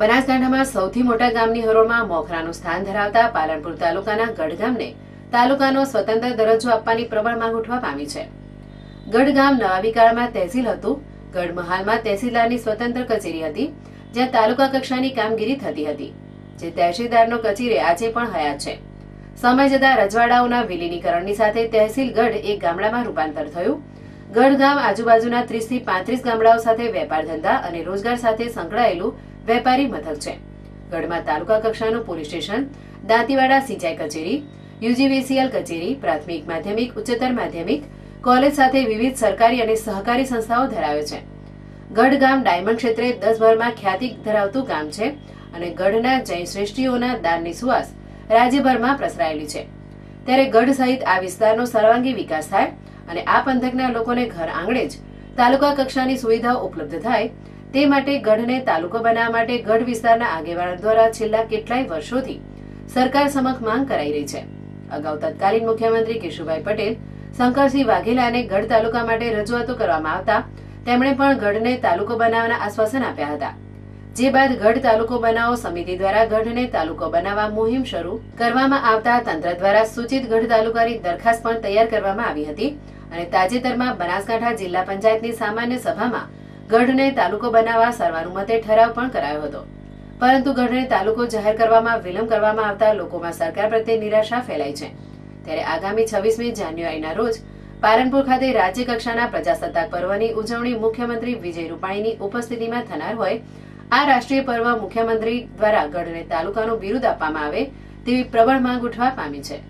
બનાસકાંઠામાં સૌથી મોટા ગામની હરોળમાં મોખરાનું સ્થાન ધરાવતા પાલનપુર તાલુકાના ગઢગામને તાલુકાનો સ્વતંત્ર દરજ્જો આપવાની પ્રબળ માંગ ઉઠવા પામી છે. ગઢગામ ગામ નવાબી તહેસીલ હતું. ગઢમહાલમાં તહેસીલદારની સ્વતંત્ર કચેરી હતી, જ્યાં તાલુકા કક્ષાની કામગીરી થતી હતી. જે તહેસીલદારનો કચેરી આજે પણ હયાત છે. સમય જતા રજવાડાઓના વિલીનીકરણની સાથે તહેસીલ ગઢ એક ગામડામાં રૂપાંતર થયું. ગઢ ગામ આજુબાજુના ત્રીસથી પાંત્રીસ ગામડાઓ સાથે વેપાર ધંધા અને રોજગાર સાથે સંકળાયેલું વેપારી મથક છે. ગઢમાં તાલુકા કક્ષાનું પોલીસ સ્ટેશન, દાંતીવાડા સિંચાઈ કચેરી, યુજીવીસીએલ કચેરી, પ્રાથમિક માધ્યમિક, ઉચ્ચતર માધ્યમિક, કોલેજ સાથે વિવિધ સરકારી અને સહકારી સંસ્થાઓ ધરાવે છે. ગઢ ગામ ડાયમંડ ક્ષેત્રે દસભરમાં ખ્યાતિ ધરાવતું ગામ છે અને ગઢના જૈન શ્રેષ્ઠીઓના દાનની સુવાસ રાજ્યભરમાં પ્રસરાયેલી છે. ત્યારે ગઢ સહિત આ વિસ્તારનો સર્વાંગી વિકાસ થાય અને આ પંથકના લોકોને ઘર આંગણે જ તાલુકા કક્ષાની સુવિધાઓ ઉપલબ્ધ થાય તે માટે ગઢને તાલુકો બનાવવા માટે ગઢ વિસ્તારના આગેવાનો દ્વારા છેલ્લા કેટલાય વર્ષોથી સરકાર સમક્ષ માંગ કરાઈ રહી છે. અગાઉ તત્કાલીન મુખ્યમંત્રી કેશુભાઈ પટેલ, શંકરસિંહ વાઘેલાને ગઢ તાલુકા માટે રજૂઆતો કરવામાં આવતા તેમણે પણ ગઢને તાલુકો બનાવવાના આશ્વાસન આપ્યા હતા. જે બાદ ગઢ તાલુકો બનાવો સમિતિ દ્વારા ગઢને તાલુકો બનાવવા મુહિમ શરૂ કરવામાં આવતા તંત્ર દ્વારા સૂચિત ગઢ તાલુકાની દરખાસ્ત પણ તૈયાર કરવામાં આવી હતી અને તાજેતરમાં બનાસકાંઠા જિલ્લા પંચાયતની સામાન્ય સભામાં ગઢને તાલુકો બનાવવા સર્વાનુમતે ઠરાવ પણ કરાયો હતો. પરંતુ ગઢને તાલુકો જાહેર કરવામાં વિલંબ કરવામાં આવતા લોકોમાં સરકાર પ્રત્યે નિરાશા ફેલાઈ છે. ત્યારે આગામી છવ્વીસમી જાન્યુઆરીના રોજ પાલનપુર ખાતે રાજ્ય કક્ષાના પ્રજાસત્તાક પર્વની ઉજવણી મુખ્યમંત્રી વિજય રૂપાણીની ઉપસ્થિતિમાં થનાર હોય, આ રાષ્ટ્રીય પર્વ મુખ્યમંત્રી દ્વારા ગઢને તાલુકાનું બિરુદ આપવામાં આવે તેવી પ્રબળ માંગ ઉઠવા પામી છે.